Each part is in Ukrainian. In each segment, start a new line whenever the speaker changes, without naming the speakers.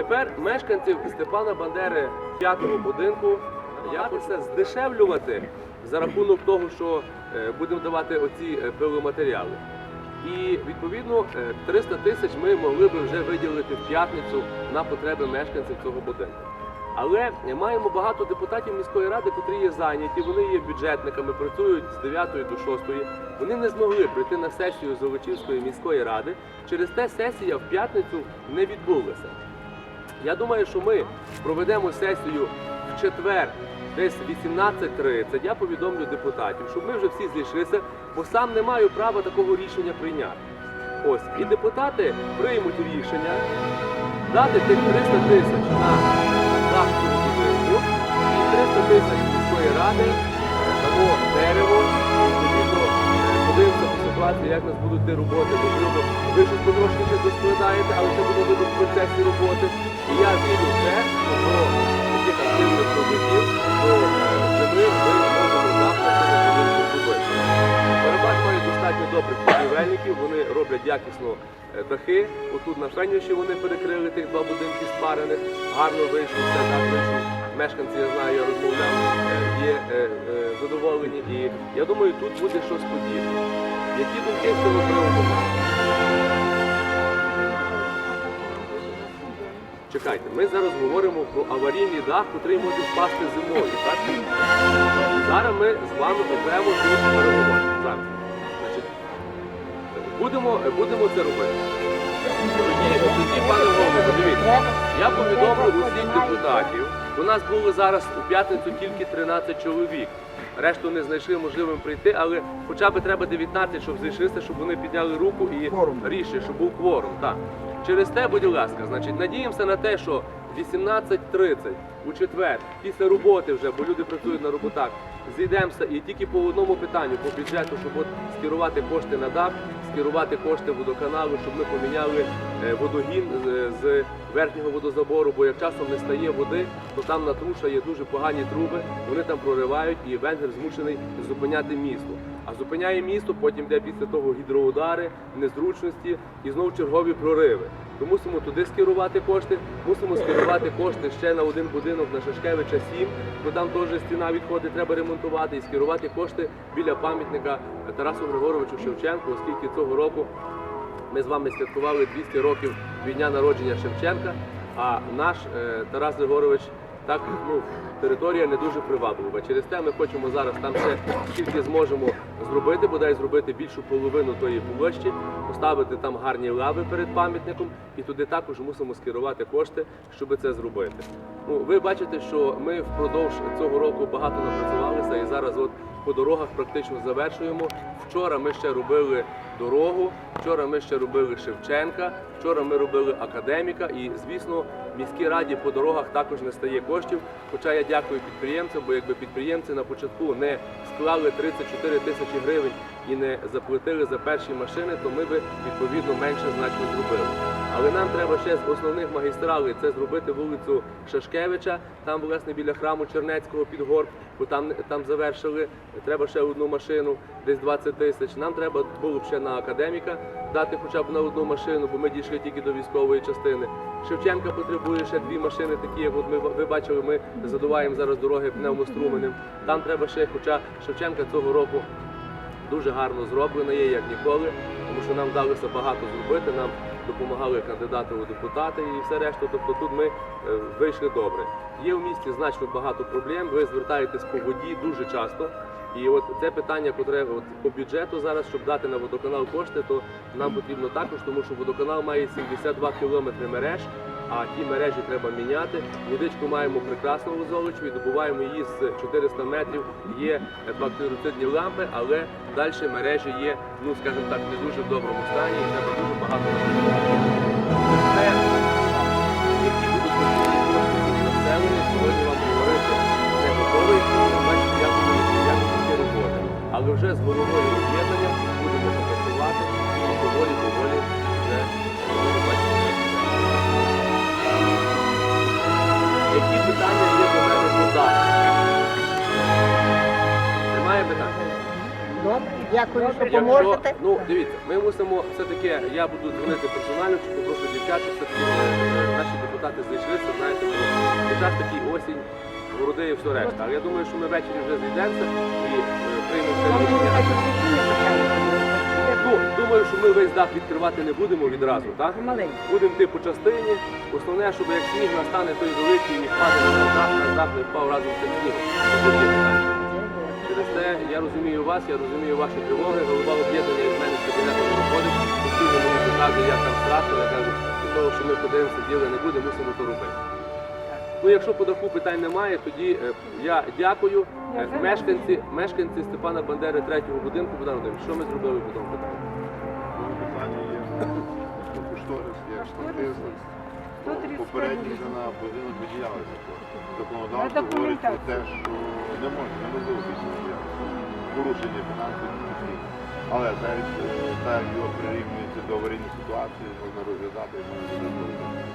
Тепер мешканців Степана Бандери п'ятого будинку я здешевлювати за рахунок того, що е, будемо давати оці е, пиломатеріали. І відповідно е, 300 тисяч ми могли би вже виділити в п'ятницю на потреби мешканців цього будинку. Але маємо багато депутатів міської ради, котрі є зайняті, вони є бюджетниками, працюють з 9 до 6. Вони не змогли прийти на сесію Золочівської міської ради. Через те сесія в п'ятницю не відбулася. Я думаю, що ми проведемо сесію в четвер, десь 18.30. Я повідомлю депутатів, щоб ми вже всі зійшлися, бо сам не маю права такого рішення прийняти. Ось і депутати приймуть рішення дати тих 300 тисяч на цього будинку і 300 тисяч міської ради дамо дерево. Подивимося по ситуації, як нас будуть ті роботи. Можливо, ви щось потрошки ще доскладаєте, але це буде в процесі роботи. Я вірю в те, що до активних робітів, до е, зими ми зробити. Барабаш має достатньо добрих будівельників, вони роблять якісно е, дахи. Отут на Феніші вони перекрили тих два будинки спарених. Гарно вийшло, все так вийшло. Мешканці, я знаю, я розмовляв, е, є е, е, задоволені. І я думаю, тут буде щось подібне. Які думки з цього приводу? Чекайте, ми зараз говоримо про аварійний дах, який може впасти зимою. Так? Зараз ми з вами окремо тут переговоримо. Зараз. Значить, будемо, будемо це робити. Тоді, пане голово, дивіться, я повідомлю усіх депутатів. У нас було зараз у п'ятницю тільки 13 чоловік. Решту не знайшли можливим прийти, але хоча б треба 19, щоб зійшлися, щоб вони підняли руку і рішили, щоб був кворум. Так. Через те, будь ласка, значить, надіємося на те, що 18.30 у четвер, після роботи вже, бо люди працюють на роботах, зійдемося і тільки по одному питанню по бюджету, щоб от скерувати кошти на дах, скерувати кошти водоканалу, щоб ми поміняли е, водогін з, з верхнього водозабору, бо як часом не стає води, то там на труша є дуже погані труби, вони там проривають і венгер змушений зупиняти місто. А зупиняє місто, потім йде після того гідроудари, незручності і знову чергові прориви. То мусимо туди скерувати кошти, мусимо скерувати кошти ще на один будинок на Шашкевича 7, бо там теж стіна відходить, треба ремонтувати і скерувати кошти біля пам'ятника Тарасу Григоровичу Шевченку, оскільки цього року ми з вами святкували 200 років від дня народження Шевченка, а наш е, Тарас Григорович так ну територія не дуже приваблива. Через те ми хочемо зараз там ще скільки зможемо зробити, бодай зробити більшу половину тої площі, поставити там гарні лави перед пам'ятником, і туди також мусимо скерувати кошти, щоб це зробити. Ну ви бачите, що ми впродовж цього року багато напрацювалися, і зараз от по дорогах практично завершуємо. Вчора ми ще робили дорогу, вчора ми ще робили Шевченка, вчора ми робили академіка. І звісно, міській раді по дорогах також не стає коштів. Хоча я дякую підприємцям, бо якби підприємці на початку не склали 34 тисячі гривень і не заплатили за перші машини, то ми би відповідно менше значно зробили. Але нам треба ще з основних магістралей це зробити вулицю Шашкевича, там власне біля храму Чернецького під горб, бо там, там завершили. Треба ще одну машину, десь 20 тисяч. Нам треба було б ще на академіка дати хоча б на одну машину, бо ми дійшли тільки до військової частини. Шевченка потребує ще дві машини, такі як от ми ви бачили, ми задуваємо зараз дороги пневмоструменем. Там треба ще, хоча Шевченка цього року дуже гарно зроблена є, як ніколи, тому що нам вдалося багато зробити. Нам допомагали кандидати у депутати і все решта. Тобто тут ми е, вийшли добре. Є в місті значно багато проблем. Ви звертаєтесь по воді дуже часто. І от це питання, котре от по бюджету зараз, щоб дати на водоканал кошти, то нам потрібно також, тому що водоканал має 72 кілометри мереж, а ті мережі треба міняти. Водичку маємо прекрасну у Золочеві, добуваємо її з 400 метрів. Є бактеріоцидні лампи, але далі мережі є, ну скажімо так, не дуже в доброму стані, і треба дуже багато сьогодні вам говорити не готовий, бачите, роботи. Але вже з головою об'єднання будемо працювати і поволі, поволі вже
Дякую, що поможете.
ну дивіться, ми мусимо все-таки, я буду дзвонити персонально, чи попрошу дівчат, щоб все-таки е, наші депутати зайшлися, знаєте, бо під час такий осінь, городи і все решта. Але я думаю, що ми ввечері вже зійдемося і е, приймемо це рішення. Ну, думаю, що ми весь дах відкривати не будемо відразу, так?
Маленький.
Будемо йти по частині. Основне, щоб як сніг настане той великий і впаде на дах, на дах не впав разом з тим снігом. Це. Я розумію вас, я розумію ваші тривоги. Голова об'єднання з мене з кабінету не виходить, постійно мені показує, як там страшно. Я кажу, від того, що ми подивимося, діли не буде, мусимо то робити. Ну, якщо по даху питань немає, тоді е, я дякую. Е, Мешканці, мешканці Степана Бандери третього будинку, Богдан Володимирович, що ми зробили по тому питанню?
Попередній вже на будинок виділялися кошти. Законодавство говорить про те, що не можна, неможливо після порушення фінансових. Але е, його прирівнюється до аварійної ситуації, можна розглядати і можна розглядати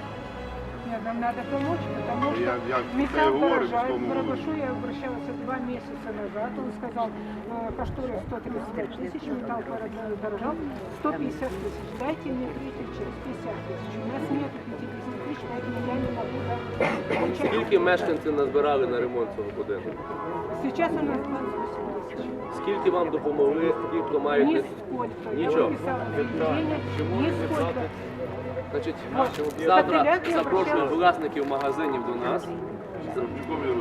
Нет, нам надо помочь, потому что
Я- я
металл
говорю,
дорожает.
что мы-
Барабашу я обращалась два месяца назад. Он сказал, э, кошторис 135 тысяч, металл пора- дорожал 150 тысяч. Дайте мне третью часть, 50 тысяч. У нас нет 50 тысяч, поэтому я не могу дать.
Скільки мешканців назбирали на ремонт цього будинку?
Сейчас у нас 28 тысяч.
Скільки вам допомогли ті, хто мають не-
Нисколько.
Ничего.
Я написала заявление, нисколько.
Значить,
Вот.
завтра
Капеляк я
запрошую
обращалась.
власників магазинів до нас.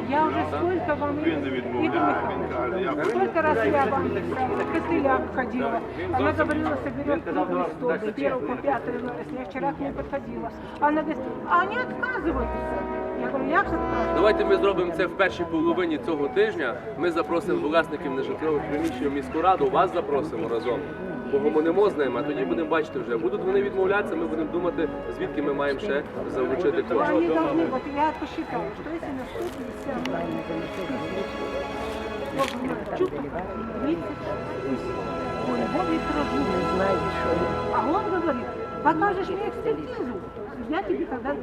Я уже сколько вам...
Він не відмовляє, він каже, я хочу.
Сколько раз я вам писала, Костыляк ходила. Она говорила, соберет круглый стол с 1 по 5 вересня. Я вчера к ней подходила. Она говорит, а они отказываются. Я говорю, як отказываются?
Давайте ми зробимо це в першій половині цього тижня. Ми запросимо власників нежитлових приміщень в міську раду, вас запросимо разом. Погомонимо з ними, а тоді будемо бачити вже. Будуть вони відмовлятися, ми будемо думати, звідки ми маємо ще залучити
Но
кошти.
они должны, вот я посчитала, что если на 150 тысяч, вот, чуть 30 тысяч, у Львова Пирожнова,
Знаєте, що є.
А он говорит, покажешь мне экспертизу, я тебе тогда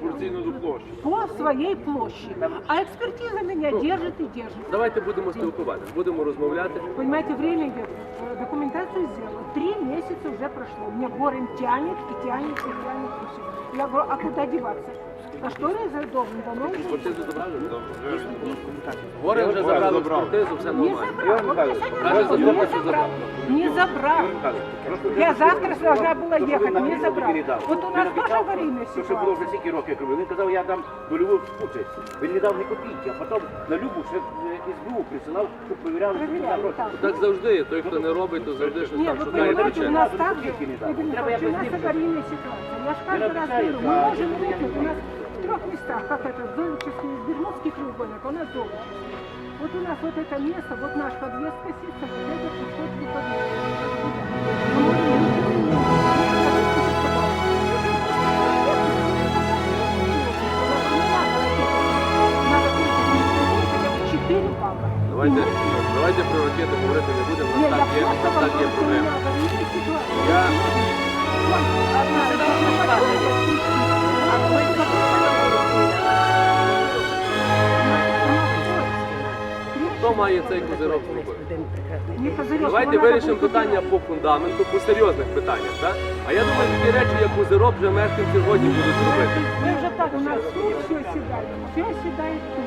по своей площади. А экспертиза меня держит и держит.
Давайте будемо спілкуватися, будемо розмовляти.
Понимаете, время идет. Э, Документацию сделала. Три месяца уже прошло. Мне горем тянет и тянет и тянет и все. Я говорю, а куда деваться? А что я должен? Давно уже
Експертизу забрали? Горе вже забрали експертизу, все
не
нормально.
забрал. Вот я сегодня
Даже
говорю,
за
не
то, что
забрал. Не забрал. Я завтра должна была ехать, не забрал. Вот у нас тоже аварийная
Що ще було
ситуация.
вже стільки років, як робив. Він казав, я дам дольову участь. Він не дав ні копійки, а потім на любу ще е, СБУ присилав, щоб перевіряли, що він
Проверяли,
гроші.
так.
Так завжди є. Той, хто не робить, то завжди щось
Нет,
там
вы
шукає
понимаете, у
причини.
нас так же,
Скільки не дали?
Игорь
Треба
Михайлович, у
якось
нас
з ним
аварийная ситуация. Я же каждый раз
обещаю,
говорю, мы
да,
можем
я
выпить, у
не
нас в трех местах, как это, Золочевский, Бермудский треугольник, у нас Золочевский. Вот у нас вот это место, вот наш подъезд косится, вот это подход не подъезд. Мы можем Четыре папа.
Давайте, давайте про ракети говорити не будемо,
Ні,
у
я
нас так є, у
просто
нас так є
говорю, що у
проблеми. Має цей козирок зробити? Давайте вирішимо питання по фундаменту, по серйозних питаннях. Так? А я думаю, такі речі, як козирок, вже мешканці годі будуть робити.
Ми вже так, у нас тут все сідає, все сідає тут,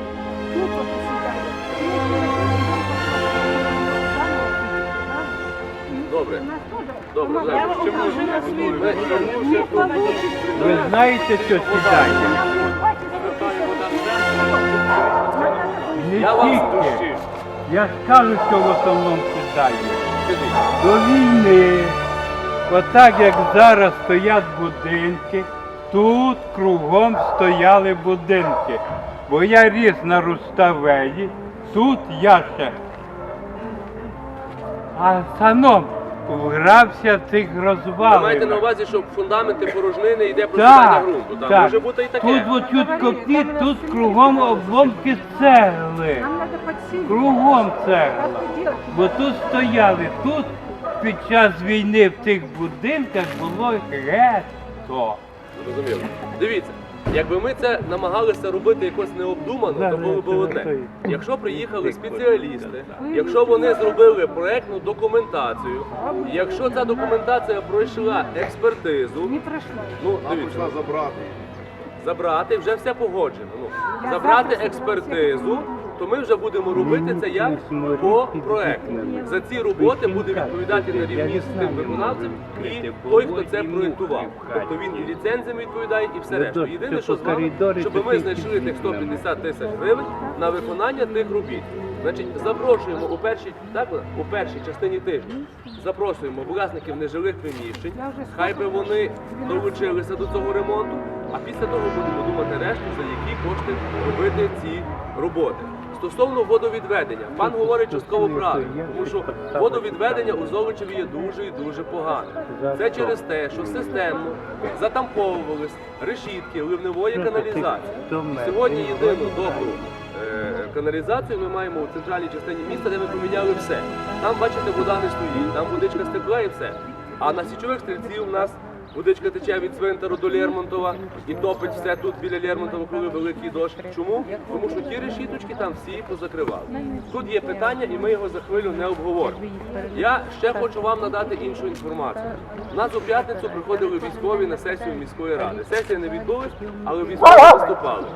тут от сідає.
Добре. Добре.
Ви знаєте, що сідає?
Нам не хватит 150
Не
Я вас
тільки. Я скажу, що в основному сідає. До війни, отак як зараз стоять будинки, тут кругом стояли будинки. Бо я ріс на Руставелі, тут я ще. А саном грався в цих
Ви маєте на
розвалинах.
увазі, що фундаменти порожнини йде просипання
Так,
ґрунту.
Так.
може бути і
Тут
таке.
от чуть копіт, тут кругом обломки цегли.
Нам надо подсилить.
Кругом цегла. Бо тут стояли, тут під час війни в тих будинках було гетто.
Зрозуміло. Дивіться, Якби ми це намагалися робити якось необдумано, то було б одне. Якщо приїхали спеціалісти, якщо вони зробили проектну документацію, якщо ця документація пройшла експертизу, ну дивіться,
забрати.
забрати вже все погоджено. Ну забрати експертизу, то ми вже будемо робити це як по проекту. За ці роботи буде відповідати на рівні з тим виконавцем і той, хто це проєктував. Тобто він і ліцензіями відповідає, і все решта. Єдине, що з вами, щоб ми знайшли тих 150 тисяч гривень на виконання тих робіт. Значить, запрошуємо у першій так, у першій частині тижня. Запрошуємо власників нежилих приміщень. Хай би вони долучилися до цього ремонту. А після того будемо думати решту, за які кошти робити ці роботи. Стосовно водовідведення, пан говорить частково правильно, тому що водовідведення у Золочеві є дуже і дуже погане. Це через те, що системно затамповувались решітки ливневої каналізації. Сьогодні єдину добру е, каналізацію ми маємо у центральній частині міста, де ми поміняли все. Там, бачите, вода не стоїть, там водичка стекла і все. А на січових стрільців у нас водичка тече від цвинтару до Лермонтова і топить все тут біля Лермонтова, коли великий дощ. Чому? Тому що ті решіточки там всі позакривали. Тут є питання, і ми його за хвилю не обговоримо. Я ще хочу вам надати іншу інформацію. У нас у п'ятницю приходили військові на сесію міської ради. Сесія не відбулась, але військові виступали.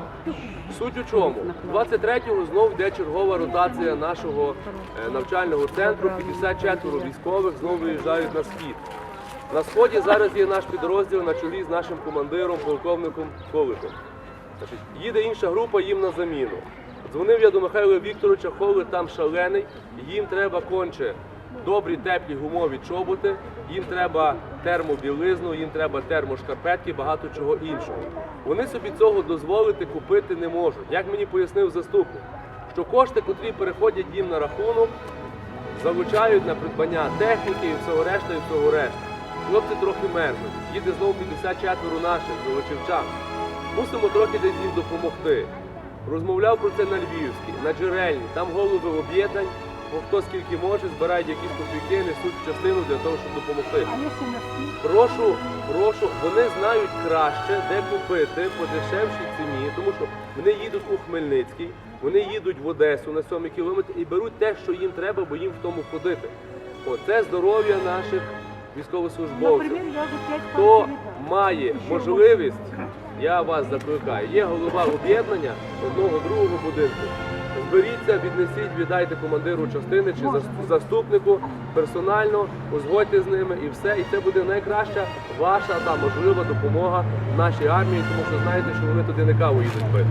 Суть у чому? 23-го знов йде чергова ротація нашого е, навчального центру. 54 військових знову виїжджають на схід. На сході зараз є наш підрозділ на чолі з нашим командиром, полковником Коликом. Значить, їде інша група їм на заміну. Дзвонив я до Михайла Вікторовича, Холик там шалений, їм треба конче добрі теплі гумові чоботи, їм треба термобілизну, їм треба термошкарпетки, багато чого іншого. Вони собі цього дозволити купити не можуть. Як мені пояснив заступник, що кошти, котрі переходять їм на рахунок, залучають на придбання техніки і всього решта, і всього решта. Хлопці трохи мерзнуть. Їде знову 54 наших золочівчан. Мусимо трохи десь їм допомогти. Розмовляв про це на Львівській, на джерельні. Там голови об'єднань, бо хто скільки може, збирають якісь копійки, несуть частину для того, щоб допомогти. Прошу, прошу, вони знають краще, де купити по дешевшій ціні, тому що вони їдуть у Хмельницький, вони їдуть в Одесу на 7 кілометр і беруть те, що їм треба, бо їм в тому ходити. Оце здоров'я наших військовослужбовців. Хто має можливість, я вас закликаю, є голова об'єднання одного другого будинку. Зберіться, віднесіть, віддайте командиру частини чи заступнику персонально, узгодьте з ними і все. І це буде найкраща ваша та можлива допомога нашій армії, тому що знаєте, що вони туди не каву їдуть пити.